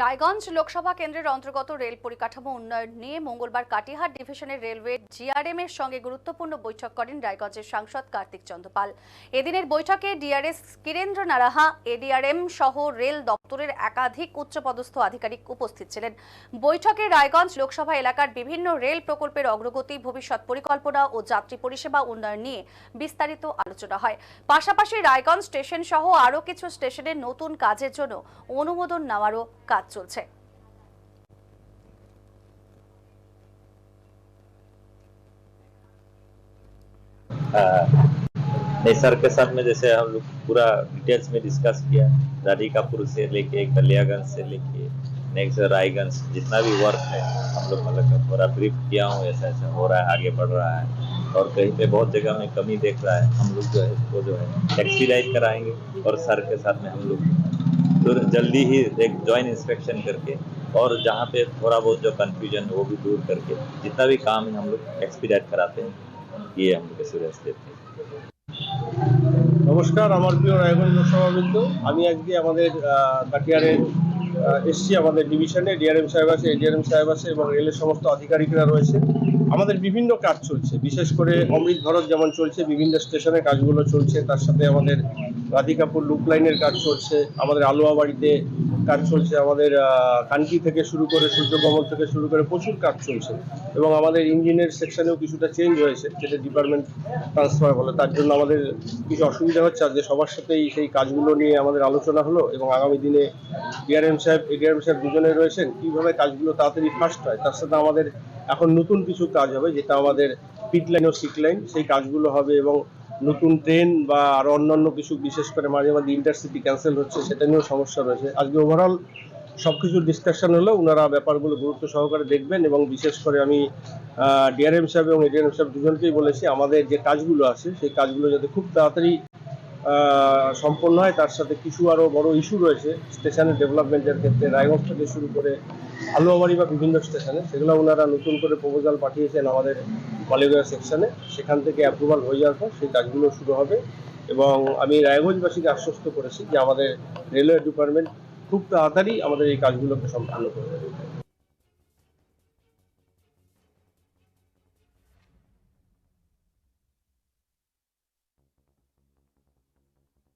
রায়গঞ্জ লোকসভা কেন্দ্রের অন্তর্গত রেল পরিকাঠামো উন্নয়ন নিয়ে মঙ্গলবার কাটিহার ডিভিশনের রেলওয়ে জিআরএম এর সঙ্গে গুরুত্বপূর্ণ বৈঠক করেন রায়গঞ্জের সাংসদ কার্তিক চন্দ্রপাল। এদিনের বৈঠকে ডিআরএস কিরেন্দ্র নারাহা, এডিআরএম সহ রেল দপ্তরের একাধিক উচ্চপদস্থ আধিকারিক উপস্থিত ছিলেন। বৈঠকে রায়গঞ্জ লোকসভা এলাকার বিভিন্ন রেল প্রকল্পের অগ্রগতি, ভবিষ্যৎ পরিকল্পনা ও যাত্রী পরিষেবা উন্নয়ন নিয়ে বিস্তারিত আলোচনা হয়। পাশাপাশি রায়গঞ্জ স্টেশন সহ আরও কিছু স্টেশনের নতুন কাজের জন্য অনুমোদন নেওয়ারও কাজ চলছে नहीं सर के साथ में जैसे हम लोग पूरा डिटेल्स में डिस्कस किया राधिकापुर से लेके कलियागंज से लेके नेक्स्ट रायगंज जितना भी वर्क है हम लोग मतलब पूरा ब्रीफ किया हूँ ऐसा ऐसा हो रहा है आगे बढ़ रहा है और कहीं पे बहुत जगह में कमी देख रहा है हम लोग जो है इसको जो है एक्सपीडाइट कराएंगे और सर के साथ में हम लोग तो जल्दी ही एक ज्वाइन इंस्पेक्शन करके और जहाँ पे थोड़ा बहुत जो कंफ्यूजन है वो भी दूर करके जितना भी काम है हम लोग एक्सपीडाइट कराते हैं ये हम लोग एश्योरेंस देते हैं নমস্কার আমার প্রিয় রায়গঞ্জ লোকসভাবৃন্দ আমি আজকে আমাদের আহ, কাটিয়ারের আহ, এসছি আমাদের ডিভিশনে ডিআরএম সাহেব আছে এডিআরএম সাহেব আছে এবং রেলের সমস্ত আধিকারিকরা রয়েছে আমাদের বিভিন্ন কাজ চলছে বিশেষ করে অমৃত ভারত যেমন চলছে বিভিন্ন স্টেশনে কাজগুলো চলছে তার সাথে আমাদের রাধিকাপুর লুপ লাইনের কাজ চলছে, আমাদের আলোয়া বাড়িতে কাজ চলছে, আমাদের কানকি থেকে শুরু করে সূর্যকমল থেকে শুরু করে প্রচুর কাজ চলছে এবং আমাদের ইঞ্জিনের সেকশনেও কিছুটা চেঞ্জ হয়েছে, যেটা ডিপার্টমেন্ট ট্রান্সফার বলে তার জন্য আমাদের কিছু অসুবিধা হচ্ছে, আজকে সবার সাথেই সেই কাজগুলো নিয়ে আমাদের আলোচনা হলো এবং আগামী দিনে ডিআরএম সাহেব এডিআরএম সাহেব দুজনে রয়েছেন, কীভাবে কাজগুলো তাড়াতাড়ি ফাস্ট হয়, তার সাথে আমাদের এখন নতুন কিছু কাজ হবে, যেটা আমাদের পিট লাইন ও সিক লাইন সেই কাজগুলো হবে এবং নতুন ট্রেন বা আরও অন্যান্য কিছু, বিশেষ করে মাঝে মাঝে ইন্টারসিটি ক্যান্সেল হচ্ছে, সেটা নিয়েও সমস্যা রয়েছে। আজকে ওভারঅল সবকিছু ডিসকাশন হলো ওনারা ব্যাপারগুলো গুরুত্ব সহকারে দেখবেন এবং বিশেষ করে আমি ডিআরএম সাহেব এবং এডিএম সাহেব দুজনকেই বলেছি, আমাদের যে কাজগুলো আছে, সেই কাজগুলো যাতে খুব তাড়াতাড়ি সম্পন্ন হয়, তার সাথে কিছু আরও বড় ইস্যু রয়েছে স্টেশনের ডেভেলপমেন্টের ক্ষেত্রে, রায়গঞ্জ থেকে শুরু করে আলুয়াবাড়ি বা বিভিন্ন স্টেশনে, সেগুলো ওনারা নতুন করে প্রপোজাল পাঠিয়েছেন আমাদের মালিগাঁও সেকশনে সেখান থেকে অ্যাপ্রুভাল হয়ে যাওয়ার পর সেই কাজগুলো শুরু হবে। এবং আমি রায়গঞ্জবাসীকে আশ্বস্ত করেছি যে আমাদের রেলওয়ে ডিপার্টমেন্ট খুব তাড়াতাড়ি আমাদের এই কাজগুলোকে সম্পন্ন করে দেবে।